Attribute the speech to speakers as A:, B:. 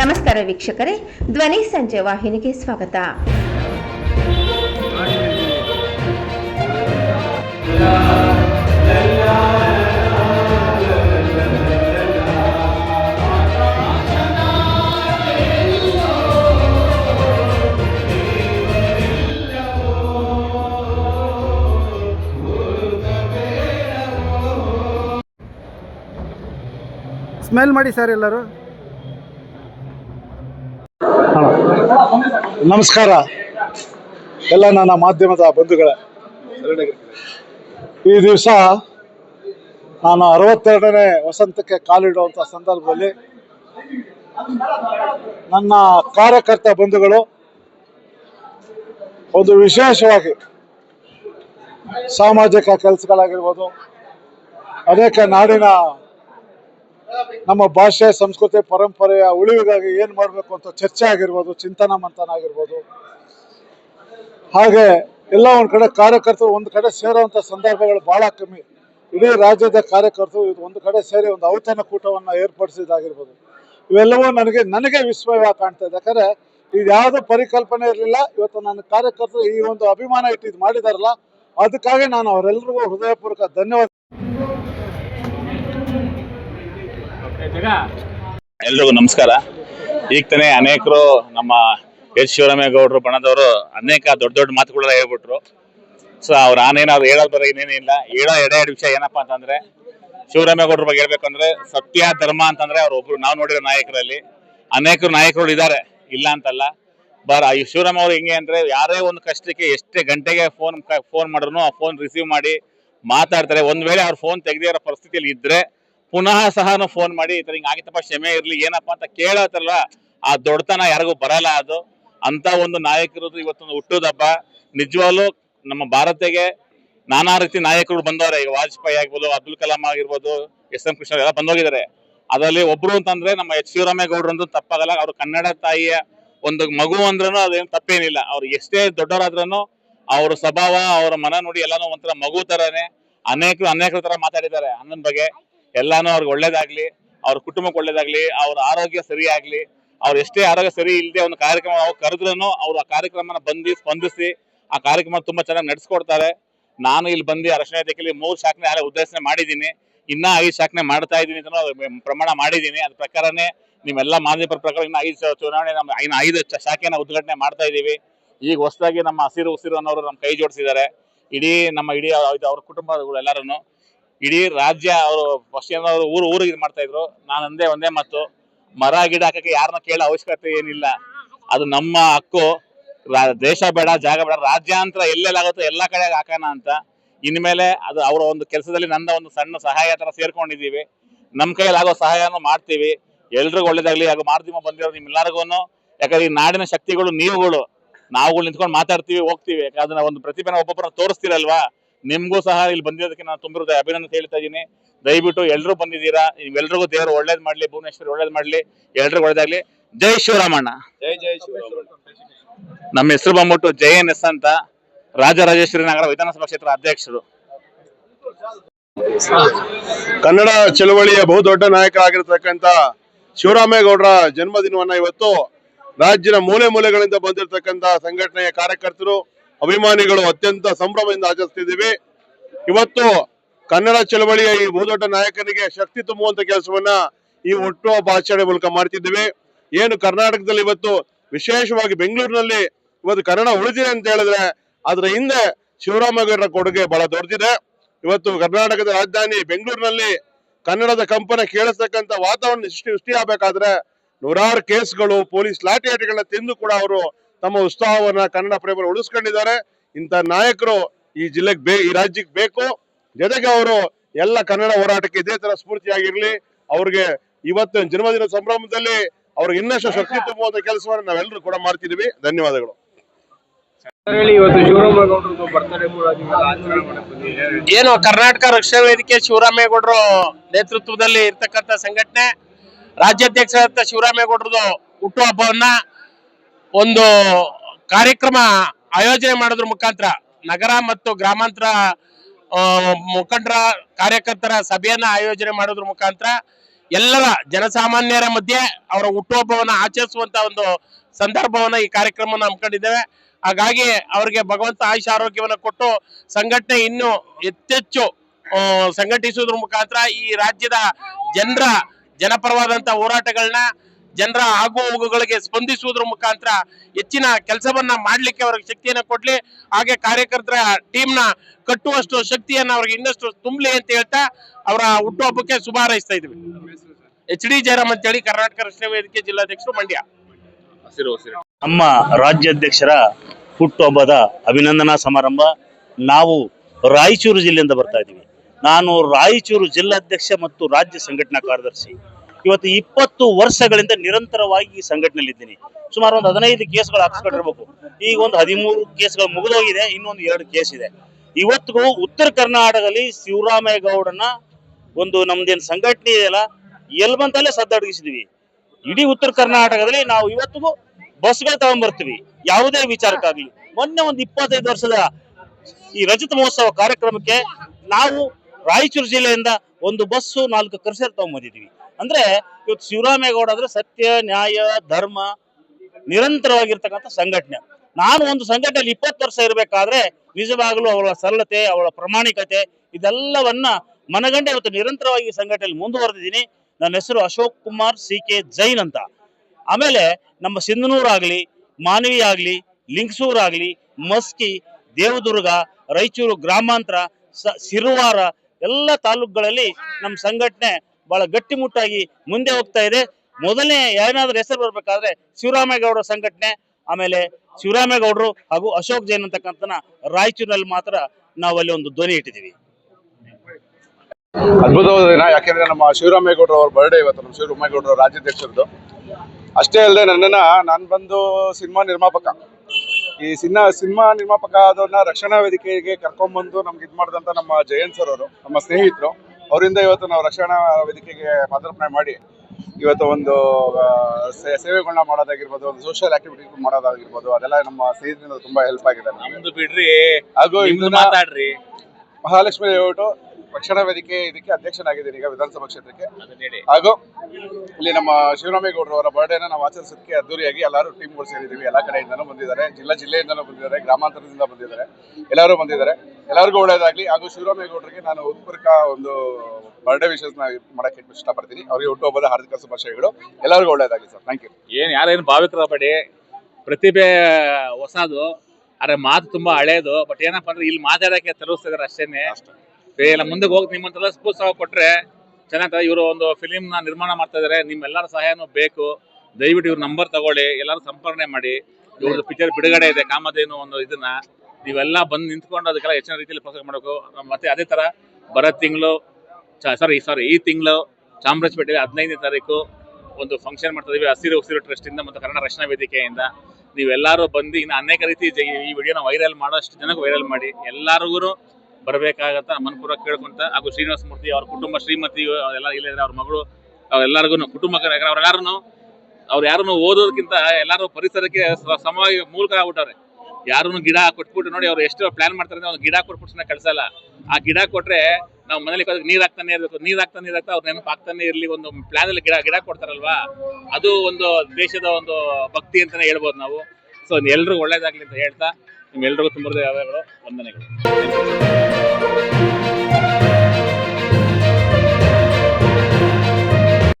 A: ನಮಸ್ಕಾರ ವೀಕ್ಷಕರೇ ಧ್ವನಿ ಸಂಜೆ ವಾಹಿನಿಗೆ ಸ್ವಾಗತ.
B: ಸ್ಮೆಲ್ ಮಾಡಿ ಸರ್ ಎಲ್ಲರೂ.
C: ನಮಸ್ಕಾರ. ಎಲ್ಲ ನನ್ನ ಮಾಧ್ಯಮದ ಬಂಧುಗಳೇ. ಈ ದಿವಸ ನಾನು ಅರವತ್ತೆರಡನೇ ವಸಂತಕ್ಕೆ ಕಾಲಿಡುವಂಥ ಸಂದರ್ಭದಲ್ಲಿ ನನ್ನ ಕಾರ್ಯಕರ್ತ ಬಂಧುಗಳು ಒಂದು ವಿಶೇಷವಾಗಿ ಸಾಮಾಜಿಕ ಕೆಲಸಗಳಾಗಿರ್ಬೋದು, ಅನೇಕ ನಾಡಿನ ನಮ್ಮ ಭಾಷೆ, ಸಂಸ್ಕೃತಿ ಪರಂಪರೆಯ ಉಳಿವಿಗಾಗಿ ಏನು ಮಾಡಬೇಕು ಅಂತ ಚರ್ಚೆ ಆಗಿರ್ಬೋದು, ಚಿಂತನ ಮಂಥನ ಆಗಿರ್ಬೋದು. ಹಾಗೆ ಎಲ್ಲ ಒಂದ್ ಕಡೆ ಕಾರ್ಯಕರ್ತರು ಒಂದ್ ಕಡೆ ಸೇರುವಂಥ ಸಂದರ್ಭಗಳು ಬಹಳ ಕಮ್ಮಿ. ಇಡೀ ರಾಜ್ಯದ ಕಾರ್ಯಕರ್ತರು ಇದು ಒಂದು ಕಡೆ ಸೇರಿ ಒಂದು ಔತಣ ಕೂಟವನ್ನ ಏರ್ಪಡಿಸಿದಾಗಿರ್ಬೋದು. ಇವೆಲ್ಲವೂ ನನಗೆ ನನಗೆ ವಿಸ್ಮಯ ಕಾಣ್ತಾ ಇದೆ. ಯಾಕಂದ್ರೆ ಇದು ಯಾವುದೂ ಪರಿಕಲ್ಪನೆ ಇರಲಿಲ್ಲ. ಇವತ್ತು ನನ್ನ ಕಾರ್ಯಕರ್ತರು ಈ ಒಂದು ಅಭಿಮಾನ ಇಟ್ಟು ಇದು ಮಾಡಿದಾರಲ್ಲ, ಅದಕ್ಕಾಗಿ ನಾನು ಅವರೆಲ್ಲರಿಗೂ ಹೃದಯಪೂರ್ವಕ ಧನ್ಯವಾದ
D: ಎಲ್ರಿಗೂ ನಮಸ್ಕಾರ. ಈಗ ತಾನೇ ಅನೇಕರು ನಮ್ಮ ಎಚ್ ಶಿವರಾಮೇಗೌಡರು, ಬಣದವರು ಅನೇಕ ದೊಡ್ಡ ದೊಡ್ಡ ಮಾತುಗಳೆಲ್ಲ ಹೇಳ್ಬಿಟ್ರು. ಸೊ ಅವ್ರು ನಾನೇನಾದ್ರು ಹೇಳೋದು ಬರ ಇನ್ನೇನಿಲ್ಲ. ಹೇಳೋ ಎಡೆ ಎರಡು ವಿಷಯ ಏನಪ್ಪಾ ಅಂತಂದ್ರೆ, ಶಿವರಾಮೇಗೌಡರ ಬಗ್ಗೆ ಹೇಳ್ಬೇಕಂದ್ರೆ ಸತ್ಯ, ಧರ್ಮ ಅಂತಂದ್ರೆ ಅವ್ರು ಒಬ್ರು ನಾವು ನೋಡಿರೋ ನಾಯಕರಲ್ಲಿ ಅನೇಕರು ನಾಯಕರು ಇದ್ದಾರೆ. ಇಲ್ಲ ಅಂತಲ್ಲ. ಬರ್ ಈ ಶಿವರಾಮ್ ಅವ್ರು ಹೆಂಗೆ ಅಂದ್ರೆ ಯಾರೇ ಒಂದು ಕಷ್ಟಕ್ಕೆ ಎಷ್ಟೇ ಗಂಟೆಗೆ ಫೋನ್ ಫೋನ್ ಮಾಡಿದ್ರು ಆ ಫೋನ್ ರಿಸೀವ್ ಮಾಡಿ ಮಾತಾಡ್ತಾರೆ. ಒಂದ್ ವೇಳೆ ಅವ್ರು ಫೋನ್ ತೆಗ್ದಿರೋ ಪರಿಸ್ಥಿತಿಯಲ್ಲಿ ಇದ್ರೆ ಪುನಃ ಸಹ ಫೋನ್ ಮಾಡಿ, ಈ ತರ ಹಿಂಗ್ ಆಗಿತ್ತಪ್ಪ, ಕ್ಷಮೆ ಇರಲಿ, ಏನಪ್ಪ ಅಂತ ಕೇಳತ್ತಲ್ವ ಆ ದೊಡ್ಡತನ ಯಾರಿಗೂ ಬರಲ್ಲ ಅದು. ಅಂತ ಒಂದು ನಾಯಕರದ್ದು ಇವತ್ತೊಂದು ಹುಟ್ಟುದಬ್ಬ. ನಿಜವಾಗ್ಲೂ ನಮ್ಮ ಭಾರತಕ್ಕೆ ನಾನಾ ರೀತಿ ನಾಯಕರು ಬಂದವ್ರೆ. ಈಗ ವಾಜಪೇಯಿ ಆಗ್ಬೋದು, ಅಬ್ದುಲ್ ಕಲಾಂ ಆಗಿರ್ಬೋದು, ಎಸ್ ಎಂ ಕೃಷ್ಣ ಎಲ್ಲ ಬಂದೋಗಿದ್ದಾರೆ. ಅದರಲ್ಲಿ ಒಬ್ರು ಅಂತಂದ್ರೆ ನಮ್ಮ ಎಚ್ ಶಿವರಾಮೇಗೌಡರಂದು ತಪ್ಪಾಗಲ್ಲ ಅವ್ರು ಕನ್ನಡ ತಾಯಿಯ ಒಂದು ಮಗು ಅಂದ್ರೂ ಅದೇನು ತಪ್ಪೇನಿಲ್ಲ. ಅವ್ರು ಎಷ್ಟೇ ದೊಡ್ಡವರಾದ್ರೂ ಅವ್ರ ಸ್ವಭಾವ, ಅವ್ರ ಮನ ನೋಡಿ ಎಲ್ಲಾನು ಒಂಥರ ಮಗು ತರನೇ ಅನೇಕರು ಅನೇಕರ ತರ ಮಾತಾಡಿದ್ದಾರೆ ಅಣ್ಣನ ಬಗ್ಗೆ. ಎಲ್ಲಾನು ಅವ್ರಿಗೆ ಒಳ್ಳೇದಾಗ್ಲಿ, ಅವ್ರ ಕುಟುಂಬಕ್ಕೆ ಒಳ್ಳೇದಾಗ್ಲಿ, ಅವ್ರ ಆರೋಗ್ಯ ಸರಿ ಆಗ್ಲಿ ಅವ್ರ ಎಷ್ಟೇ ಆರೋಗ್ಯ ಸರಿ ಇಲ್ಲದೆ ಒಂದು ಕಾರ್ಯಕ್ರಮ ಅವ್ರು ಕರೆದ್ರೂ ಅವ್ರು ಆ ಕಾರ್ಯಕ್ರಮನ ಬಂದು ಸ್ಪಂದಿಸಿ ಆ ಕಾರ್ಯಕ್ರಮ ತುಂಬಾ ಚೆನ್ನಾಗಿ ನಡೆಸ್ಕೊಡ್ತಾರೆ. ನಾನು ಇಲ್ಲಿ ಬಂದು ಅರಶಿನ ಇದಕ್ಕೆ ಮೂರು ಶಾಖನೆ ಆಗಲೇ ಉದ್ದೇಶನೆ ಮಾಡಿದ್ದೀನಿ. ಇನ್ನ ಐದು ಶಾಖನೆ ಮಾಡ್ತಾ ಇದ್ದೀನಿ ಅಂತ ಪ್ರಮಾಣ ಮಾಡಿದ್ದೀನಿ. ಅದ್ರ ಪ್ರಕಾರನೇ ನಿಮ್ಮೆಲ್ಲ ಮಾಧ್ಯಮ ಪ್ರಕಾರ ಇನ್ನು ಐದು ಚುನಾವಣೆ ನಮ್ಮ ಇನ್ನು ಐದು ಶಾಖೆಯನ್ನು ಉದ್ಘಾಟನೆ ಮಾಡ್ತಾ ಇದ್ದೀವಿ. ಈಗ ಹೊಸದಾಗಿ ನಮ್ಮ ಹಸಿರು ಉಸಿರು ಅನ್ನೋರು ನಮ್ಮ ಕೈ ಜೋಡಿಸಿದ್ದಾರೆ. ಇಡೀ ನಮ್ಮ ಇಡೀ ಅವ್ರ ಕುಟುಂಬಗಳು ಎಲ್ಲರನ್ನು ಇಡೀ ರಾಜ್ಯ ಅವರು ಫಸ್ಟ್ ಅವರು ಊರು ಊರಿಗೆ ಇದು ಮಾಡ್ತಾ ಇದ್ರು. ನಾನು ಅಂದೇ ಒಂದೇ ಮಾತು. ಮರ ಗಿಡ ಹಾಕಕ್ಕೆ ಯಾರನ್ನ ಕೇಳೋ ಅವಶ್ಯಕತೆ ಏನಿಲ್ಲ. ಅದು ನಮ್ಮ ಹಕ್ಕು. ದೇಶ ಬೇಡ, ಜಾಗ ಬೇಡ, ರಾಜ್ಯಾಂತರ ಎಲ್ಲೆಲ್ಲಾಗುತ್ತೋ, ಎಲ್ಲಾ ಕಡೆ ಹಾಕೋಣ ಅಂತ. ಇನ್ಮೇಲೆ ಅದು ಅವರ ಒಂದು ಕೆಲಸದಲ್ಲಿ ನನ್ನ ಒಂದು ಸಣ್ಣ ಸಹಾಯ ತರ ಸೇರ್ಕೊಂಡಿದ್ದೀವಿ. ನಮ್ಮ ಕೈಯಲ್ಲಿ ಆಗೋ ಸಹಾಯನೂ ಮಾಡ್ತೀವಿ. ಎಲ್ರಿಗೂ ಒಳ್ಳೇದಾಗ್ಲಿ. ಹಾಗೂ ಮಾಧ್ಯಮ ಬಂದಿರೋ ನಿಮ್ಮೆಲ್ಲರಿಗೂ ಯಾಕಂದ್ರೆ ಈ ನಾಡಿನ ಶಕ್ತಿಗಳು ನೀವುಗಳು. ನಾವುಗಳು ನಿಂತ್ಕೊಂಡು ಮಾತಾಡ್ತೀವಿ, ಹೋಗ್ತೀವಿ. ಯಾಕಂದ್ರೆ ಅದನ್ನ ಒಂದು ಪ್ರತಿಭೆನ ಒಬ್ಬೊಬ್ಬರನ್ನ ತೋರಿಸ್ತೀರಲ್ವಾ? ನಿಮ್ಗೂ ಸಹ ಇಲ್ಲಿ ಬಂದಿರೋದಕ್ಕೆ ನಾನು ತುಂಬ ಹೃದಯ ಅಭಿನಂದನೆ ಹೇಳ್ತಾ ಇದ್ದೀನಿ. ದಯವಿಟ್ಟು ಎಲ್ಲರೂ ಬಂದಿದ್ದೀರಾ? ನೀವೆಲ್ರಿಗೂ ದೇವರು ಒಳ್ಳೇದು ಮಾಡ್ಲಿ ಭುವನೇಶ್ವರಿ ಒಳ್ಳೇದು ಮಾಡ್ಲಿ ಎಲ್ರಿಗೂ ಒಳ್ಳೇದಾಗ್ಲಿ. ಜೈ ಶಿವರಾಮಣ್ಣ.
E: ಜೈ ಜೈ ಶಿವರಾಮಣ್ಣ.
D: ನಮ್ಮ ಹೆಸರು ಬಂದ್ಬಿಟ್ಟು ಜೈ ಎನ್ ಎಸ್ ಅಂತ ರಾಜರಾಜೇಶ್ವರಿ ನಗರ ವಿಧಾನಸಭಾ ಕ್ಷೇತ್ರ ಅಧ್ಯಕ್ಷರು.
E: ಕನ್ನಡ ಚಳವಳಿಯ ಬಹುದೊಡ್ಡ ನಾಯಕರಾಗಿರ್ತಕ್ಕಂಥ ಶಿವರಾಮೇಗೌಡರ ಜನ್ಮದಿನವನ್ನ ಇವತ್ತು ರಾಜ್ಯದ ಮೂಲೆ ಮೂಲೆಗಳಿಂದ ಬಂದಿರತಕ್ಕಂತ ಸಂಘಟನೆಯ ಕಾರ್ಯಕರ್ತರು ಅಭಿಮಾನಿಗಳು ಅತ್ಯಂತ ಸಂಭ್ರಮದಿಂದ ಆಚರಿಸ್ತಿದ್ದೀವಿ. ಇವತ್ತು ಕನ್ನಡ ಚಳವಳಿಯ ಈ ಬಹುದೊಡ್ಡ ನಾಯಕನಿಗೆ ಶಕ್ತಿ ತುಂಬುವಂತ ಕೆಲಸವನ್ನ ಈ ಹುಟ್ಟುಹಬ್ಬ ಆಚರಣೆ ಮೂಲಕ ಮಾಡ್ತಿದ್ದೀವಿ. ಏನು ಕರ್ನಾಟಕದಲ್ಲಿ ಇವತ್ತು ವಿಶೇಷವಾಗಿ ಬೆಂಗಳೂರಿನಲ್ಲಿ ಇವತ್ತು ಕನ್ನಡ ಉಳಿದಿದೆ ಅಂತ ಹೇಳಿದ್ರೆ ಅದರ ಹಿಂದೆ ಶಿವರಾಮೇಗೌಡರ ಕೊಡುಗೆ ಬಹಳ ದೊಡ್ಡದಿದೆ. ಇವತ್ತು ಕರ್ನಾಟಕದ ರಾಜಧಾನಿ ಬೆಂಗಳೂರಿನಲ್ಲಿ ಕನ್ನಡದ ಕಂಪನ ಕೇಳಿಸ್ತಕ್ಕಂಥ ವಾತಾವರಣ ಸೃಷ್ಟಿ ಸೃಷ್ಟಿಯಾಗಬೇಕಾದ್ರೆ ನೂರಾರು ಕೇಸ್ಗಳು, ಪೊಲೀಸ್ ಲಾಠಿಯಾಟಿಗಳನ್ನ ತಿಂದು ಕೂಡ ಅವರು ತಮ್ಮ ಉತ್ಸಾಹವನ್ನ ಕನ್ನಡ ಪ್ರೇಮರು ಉಳಿಸ್ಕೊಂಡಿದ್ದಾರೆ. ಇಂಥ ನಾಯಕರು ಈ ಜಿಲ್ಲೆಗೆ ಬೇ ಈ ರಾಜ್ಯಕ್ಕೆ ಬೇಕು. ಜೊತೆಗೆ ಅವರು ಎಲ್ಲ ಕನ್ನಡ ಹೋರಾಟಕ್ಕೆ ಇದೇ ತರ ಸ್ಫೂರ್ತಿಯಾಗಿರ್ಲಿ. ಅವ್ರಿಗೆ ಇವತ್ತು ಜನ್ಮದಿನ ಸಂಭ್ರಮದಲ್ಲಿ ಅವ್ರಿಗೆ ಇನ್ನಷ್ಟು ಶಕ್ತಿ ತುಂಬುವಂತ ಕೆಲಸವನ್ನು ನಾವೆಲ್ಲರೂ ಕೂಡ ಮಾಡ್ತಿದೀವಿ. ಧನ್ಯವಾದಗಳು.
F: ಏನು ಕರ್ನಾಟಕ ರಕ್ಷಣಾ ವೇದಿಕೆ ಶಿವರಾಮೇಗೌಡರು ನೇತೃತ್ವದಲ್ಲಿ ಇರ್ತಕ್ಕಂಥ ಸಂಘಟನೆ. ರಾಜ್ಯಾಧ್ಯಕ್ಷರಾದ ಶಿವರಾಮೇಗೌಡರದು ಹುಟ್ಟುಹಬ್ಬವನ್ನ ಒಂದು ಕಾರ್ಯಕ್ರಮ ಆಯೋಜನೆ ಮಾಡೋದ್ರ ಮುಖಾಂತರ ನಗರ ಮತ್ತು ಗ್ರಾಮಾಂತರ ಮುಖಂಡರ, ಕಾರ್ಯಕರ್ತರ ಸಭೆಯನ್ನ ಆಯೋಜನೆ ಮಾಡೋದ್ರ ಮುಖಾಂತರ ಎಲ್ಲರ ಜನಸಾಮಾನ್ಯರ ಮಧ್ಯೆ ಅವರ ಹುಟ್ಟುಹಬ್ಬವನ್ನು ಆಚರಿಸುವಂತ ಒಂದು ಸಂದರ್ಭವನ್ನ ಈ ಕಾರ್ಯಕ್ರಮವನ್ನು ಹಮ್ಮಿಕೊಂಡಿದ್ದೇವೆ. ಹಾಗಾಗಿ ಅವರಿಗೆ ಭಗವಂತ ಆಯುಷ ಆರೋಗ್ಯವನ್ನು ಕೊಟ್ಟು ಸಂಘಟನೆ ಇನ್ನು ಹೆಚ್ಚೆಚ್ಚು ಸಂಘಟಿಸುವುದ್ರ ಮುಖಾಂತರ ಈ ರಾಜ್ಯದ ಜನರ ಜನಪರವಾದಂತ ಹೋರಾಟಗಳನ್ನ ಜನರ ಆಗು ಹೋಗುಗಳಿಗೆ ಸ್ಪಂದಿಸುವುದರ ಮುಖಾಂತರ ಹೆಚ್ಚಿನ ಕೆಲಸವನ್ನ ಮಾಡಲಿಕ್ಕೆ ಅವ್ರಿಗೆ ಶಕ್ತಿಯನ್ನ ಕೊಡ್ಲಿ. ಹಾಗೆ ಕಾರ್ಯಕರ್ತರ ಟೀಮ್ನ ಕಟ್ಟುವಷ್ಟು ಶಕ್ತಿಯನ್ನ ಅವ್ರಿಗೆ ಇನ್ನಷ್ಟು ತುಂಬಲಿ ಅಂತ ಹೇಳ್ತಾ ಅವರ ಹುಟ್ಟುಹಬ್ಬಕ್ಕೆ ಶುಭ ಹಾರೈಸ್ತಾ ಇದ್ವಿ ಎಚ್ ಡಿ ಜಯರಾಮ್ ಅಂತೇಳಿ ಕರ್ನಾಟಕ ರಾಷ್ಟ್ರೀಯ ವೇದಿಕೆ ಜಿಲ್ಲಾಧ್ಯಕ್ಷರು ಮಂಡ್ಯ.
D: ಹಸಿರು ಹಸಿರು.
G: ನಮ್ಮ ರಾಜ್ಯಾಧ್ಯಕ್ಷರ ಹುಟ್ಟುಹಬ್ಬದ ಅಭಿನಂದನಾ ಸಮಾರಂಭ ನಾವು ರಾಯಚೂರು ಜಿಲ್ಲೆಯಿಂದ ಬರ್ತಾ ಇದ್ದೀವಿ. ನಾನು ರಾಯಚೂರು ಜಿಲ್ಲಾಧ್ಯಕ್ಷ ಮತ್ತು ರಾಜ್ಯ ಸಂಘಟನಾ ಕಾರ್ಯದರ್ಶಿ. ಇವತ್ತು ಇಪ್ಪತ್ತು ವರ್ಷಗಳಿಂದ ನಿರಂತರವಾಗಿ ಈ ಸಂಘಟನೆಯಲ್ಲಿದ್ದೀನಿ. ಸುಮಾರು ಒಂದು ಹದಿನೈದು ಕೇಸ್ಗಳು ಹಾಕ್ಸ್ಕೊಂಡಿರ್ಬೇಕು. ಈಗ ಒಂದು ಹದಿಮೂರು ಕೇಸ್ಗಳು ಮುಗಿದೋಗಿದೆ, ಇನ್ನೊಂದು ಎರಡು ಕೇಸ್ ಇದೆ. ಇವತ್ತಿಗೂ ಉತ್ತರ ಕರ್ನಾಟಕದಲ್ಲಿ ಶಿವರಾಮೇಗೌಡನ ಒಂದು ನಮ್ದೇನು ಸಂಘಟನೆ ಇದೆಯಲ್ಲ ಎಲ್ಬಂತಲ್ಲೇ ಸದ್ದಡಗಿಸಿದ್ವಿ. ಇಡೀ ಉತ್ತರ ಕರ್ನಾಟಕದಲ್ಲಿ ನಾವು ಇವತ್ತಿಗೂ ಬಸ್ಗಳು ತಗೊಂಡ್ಬರ್ತೀವಿ ಯಾವುದೇ ವಿಚಾರಕ್ಕಾಗ್ಲಿ. ಮೊನ್ನೆ ಒಂದು ಇಪ್ಪತ್ತೈದು ವರ್ಷದ ಈ ರಜತ ಮಹೋತ್ಸವ ಕಾರ್ಯಕ್ರಮಕ್ಕೆ ನಾವು ರಾಯಚೂರು ಜಿಲ್ಲೆಯಿಂದ ಒಂದು ಬಸ್ಸು ನಾಲ್ಕು ಕರ್ಸರ್ ತಗೊಂಡ್ಬಂದಿದ್ವಿ ಅಂದ್ರೆ ಇವತ್ತು ಶಿವರಾಮೇಗೌಡ ಅಂದ್ರೆ ಸತ್ಯ, ನ್ಯಾಯ, ಧರ್ಮ ನಿರಂತರವಾಗಿರ್ತಕ್ಕಂಥ ಸಂಘಟನೆ. ನಾನು ಒಂದು ಸಂಘಟನೆಯಲ್ಲಿ ಇಪ್ಪತ್ತು ವರ್ಷ ಇರಬೇಕಾದ್ರೆ ನಿಜವಾಗ್ಲೂ ಅವಳ ಸರಳತೆ, ಅವಳ ಪ್ರಾಮಾಣಿಕತೆ ಇದೆಲ್ಲವನ್ನ ಮನಗಂಡೆ ಇವತ್ತು ನಿರಂತರವಾಗಿ ಸಂಘಟನೆಯಲ್ಲಿ ಮುಂದುವರೆದಿದ್ದೀನಿ. ನನ್ನ ಹೆಸರು ಅಶೋಕ್ ಕುಮಾರ್ ಸಿ ಕೆ ಜೈನ್ ಅಂತ. ಆಮೇಲೆ ನಮ್ಮ ಸಿಂಧನೂರ್ ಆಗ್ಲಿ, ಮಾನವಿ ಆಗ್ಲಿ, ಲಿಂಗಸೂರ್ ಆಗ್ಲಿ, ಮಸ್ಕಿ, ದೇವದುರ್ಗ, ರಾಯಚೂರು ಗ್ರಾಮಾಂತರ ಸಿರುವಾರ ಎಲ್ಲ ತಾಲೂಕುಗಳಲ್ಲಿ ನಮ್ಮ ಸಂಘಟನೆ ಬಹಳ ಗಟ್ಟಿಮುಟ್ಟಾಗಿ ಮುಂದೆ ಹೋಗ್ತಾ ಇದೆ. ಮೊದಲನೇ ಏನಾದ್ರೂ ಹೆಸರು ಬರ್ಬೇಕಾದ್ರೆ ಶಿವರಾಮೇಗೌಡರ ಸಂಘಟನೆ, ಆಮೇಲೆ ಶಿವರಾಮೇಗೌಡರು ಹಾಗೂ ಅಶೋಕ್ ಜೈನ್ ಅಂತಕ್ಕಂಥನ ರಾಯಚೂರಿನಲ್ಲಿ ಮಾತ್ರ ನಾವು ಅಲ್ಲಿ ಒಂದು ಧ್ವನಿ ಇಟ್ಟಿದ್ದೀವಿ.
H: ಅದ್ಭುತವಾದ ದಿನ, ಯಾಕೆಂದ್ರೆ ನಮ್ಮ ಶಿವರಾಮೇಗೌಡರು ಅವ್ರ ಬರ್ಡೇ ಇವತ್ತು, ನಮ್ಮ ಶಿವರಾಮೇಗೌಡರು ರಾಜ್ಯಾಧ್ಯಕ್ಷರದ್ದು. ಅಷ್ಟೇ ಅಲ್ಲದೆ ನನ್ನನ್ನ, ನಾನು ಬಂದು ಸಿನಿಮಾ ನಿರ್ಮಾಪಕ. ಈ ಸಿನಿಮಾ ಸಿನಿಮಾ ನಿರ್ಮಾಪಕ ಆದವ್ರನ್ನ ರಕ್ಷಣಾ ವೇದಿಕೆಗೆ ಕರ್ಕೊಂಡ್ಬಂದು ನಮ್ಗೆ ಇದು ಮಾಡಿದಂತ ನಮ್ಮ ಜಯಂತ್ ಸರ್ ಅವರು, ನಮ್ಮ ಸ್ನೇಹಿತರು. ಅವರಿಂದ ಇವತ್ತು ನಾವು ರಕ್ಷಣಾ ವೇದಿಕೆಗೆ ಪಾದಾರ್ಪಣೆ ಮಾಡಿ ಇವತ್ತು ಒಂದು ಸೇವೆಗಳನ್ನ ಮಾಡೋದಾಗಿರ್ಬೋದು ಒಂದು ಸೋಷಿಯಲ್ ಆಕ್ಟಿವಿಟಿ ಮಾಡೋದಾಗಿರ್ಬೋದು ಅದೆಲ್ಲ ನಮ್ಮ ಸ್ನೇಹಿತರಿಂದ ತುಂಬಾ ಹೆಲ್ಪ್ ಆಗಿದೆ.
D: ನಮ್ದು ಬಿಡ್ರಿ
H: ಹಾಗೂ
D: ಮಾತಾಡ್ರಿ
H: ಮಹಾಲಕ್ಷ್ಮಿ ಲೇಔಟ್ ರಕ್ಷಣಾ ವೇದಿಕೆ ಇದಕ್ಕೆ ಅಧ್ಯಕ್ಷನಾಗಿದ್ದೀನಿ ಈಗ ವಿಧಾನಸಭಾ ಕ್ಷೇತ್ರಕ್ಕೆ. ಹಾಗೂ ಇಲ್ಲಿ ನಮ್ಮ ಶಿವರಾಮೇಗೌಡರು ಅವರ ಬರ್ಡೇನ ನಾವು ಆಚರಿಸೋದಕ್ಕೆ ಅದ್ದೂರಿಯಾಗಿ ಎಲ್ಲರೂ ಟೀಮ್ಗಳು ಸೇರಿದ್ದೀವಿ. ಎಲ್ಲ ಕಡೆಯಿಂದನೂ ಬಂದಿದ್ದಾರೆ. ಜಿಲ್ಲಾ ಜಿಲ್ಲೆಯಿಂದನೂ ಬಂದಿದ್ದಾರೆ. ಗ್ರಾಮಾಂತರದಿಂದ ಬಂದಿದ್ದಾರೆ. ಎಲ್ಲರೂ ಬಂದಿದ್ದಾರೆ. ಎಲ್ಲರಿಗೂ ಒಳ್ಳೇದಾಗ್ಲಿ. ಹಾಗೂ ಶಿವರಾಮೇಗೌಡರಿಗೆ ನಾನು ಉತ್ಪರ್ಕ ಒಂದು ಬರ್ಡೇ ವಿಶೇಷನ ಮಾಡಕ್ಕೆ ಇಷ್ಟಪಡ್ತೀನಿ. ಅವರಿಗೆ ಹುಟ್ಟುಹಬ್ಬದ ಹಾರ್ದಿಕ ಶುಭಾಶಯಗಳು. ಎಲ್ಲರಿಗೂ ಒಳ್ಳೆಯದಾಗಲಿ ಸರ್ ಥ್ಯಾಂಕ್ ಯು
D: ಏನ್ ಯಾರೇನು ಭಾವಿಕರಬೇಡಿ ಪ್ರತಿಭೆ ಹೊಸದು. ಆದ್ರೆ ಮಾತು ತುಂಬಾ ಹಳೇದು. ಬಟ್ ಏನಪ್ಪಾ ಅಂದ್ರೆ ಇಲ್ಲಿ ಮಾತಾಡಕ್ಕೆ ತಲುಪಿಸ್ತಿದಾರೆ ಅಷ್ಟೇನೆ. ಏ, ಇಲ್ಲ ಮುಂದೆ ಹೋಗಿ ನಿಮ್ಮಂತೆಲ್ಲ ಪ್ರೋತ್ಸಾಹ ಕೊಟ್ರೆ ಚೆನ್ನಾಗ್ತದೆ ಇವರು ಒಂದು ಫಿಲಿಮ್ನ ನಿರ್ಮಾಣ ಮಾಡ್ತಾ ಇದಾರೆ. ನಿಮ್ಮೆಲ್ಲರ ಸಹಾಯನೂ ಬೇಕು. ದಯವಿಟ್ಟು ಇವ್ರ ನಂಬರ್ ತಗೊಳ್ಳಿ. ಎಲ್ಲರೂ ಸಂಪರ್ಣೆ ಮಾಡಿ. ಇವ್ರದ್ದು ಪಿಕ್ಚರ್ ಬಿಡುಗಡೆ ಇದೆ ಕಾಮಧೇನು ಒಂದು ಇದನ್ನ. ನೀವೆಲ್ಲ ಬಂದು ನಿಂತ್ಕೊಂಡು ಅದಕ್ಕೆಲ್ಲ ಹೆಚ್ಚಿನ ರೀತಿಯಲ್ಲಿ ಪ್ರೋತ್ಸಾಹ ಮಾಡಬೇಕು. ಮತ್ತೆ ಅದೇ ತರ ಬರೋ ತಿಂಗಳು ಸಾರಿ ಸಾರಿ ಈ ತಿಂಗಳು ಚಾಮರಾಜಪೇಟೆ ಹದಿನೈದನೇ ತಾರೀಕು ಒಂದು ಫಂಕ್ಷನ್ ಮಾಡ್ತಾ ಇದೀವಿ. ಹಸಿರು ಉಸಿರು ಟ್ರಸ್ಟ್ ಇಂದ ಮತ್ತು ಕನ್ನಡ ರಕ್ಷಣಾ ವೇದಿಕೆಯಿಂದ. ನೀವೆಲ್ಲರೂ ಬಂದು ಇನ್ನು ಅನೇಕ ರೀತಿ ಈ ವಿಡಿಯೋನ ವೈರಲ್ ಮಾಡೋಷ್ಟು ಜನಕ್ಕೆ ವೈರಲ್ ಮಾಡಿ. ಎಲ್ಲರಿಗೂ ಬರಬೇಕಾಗತ್ತ ಮನಪೂರ್ವಕ ಕೇಳ್ಕೊಂತ ಹಾಗೂ ಶ್ರೀನಿವಾಸ ಮೂರ್ತಿ ಅವ್ರ ಕುಟುಂಬ ಶ್ರೀಮತಿ ಎಲ್ಲ ಇಲ್ಲಿದ್ರೆ ಅವ್ರ ಮಗಳು ಅವ್ರೆಲ್ಲರಿಗೂ ಕುಟುಂಬ ಅವ್ರೆಲ್ಲಾರು ಅವ್ರು ಯಾರನ್ನು ಓದೋದಕ್ಕಿಂತ ಎಲ್ಲರೂ ಪರಿಸರಕ್ಕೆ ಸಮವಾಗಿ ಮೂಲಕ ಆಗ್ಬಿಟ್ಟವ್ರೆ. ಯಾರನ್ನು ಗಿಡ ಕೊಟ್ಬಿಟ್ಟು ನೋಡಿ ಅವ್ರು ಎಷ್ಟು ಪ್ಲಾನ್ ಮಾಡ್ತಾರೆ ಅಂದ್ರೆ ಅವ್ರು ಗಿಡ ಕೊಟ್ಬಿಟ್ಟು ಕಳ್ಸಲ್ಲ ಆ ಗಿಡ ಕೊಟ್ರೆ ನಾವು ಮನೇಲಿ ನೀರ್ ಹಾಕ್ತಾನೆ ಇರಬೇಕು. ನೀರ್ ಹಾಕ್ತಾನೆ ಹಾಕ್ತಾ ಅವ್ರ ನೆನಪು ಆಗ್ತಾನೆ ಇರ್ಲಿ, ಒಂದು ಪ್ಲಾನ್ ಅಲ್ಲಿ ಗಿಡ ಗಿಡ ಕೊಡ್ತಾರಲ್ವಾ? ಅದು ಒಂದು ದೇಶದ ಒಂದು ಭಕ್ತಿ ಅಂತಾನೆ ಹೇಳ್ಬೋದು ನಾವು. ಸೊ ಎಲ್ರಿಗೂ ಒಳ್ಳೇದಾಗ್ಲಿ ಅಂತ ಹೇಳ್ತಾ ನಿಮ್ಮೆಲ್ರಿಗೂ ತುಂಬ ವಂದನೆಗಳು.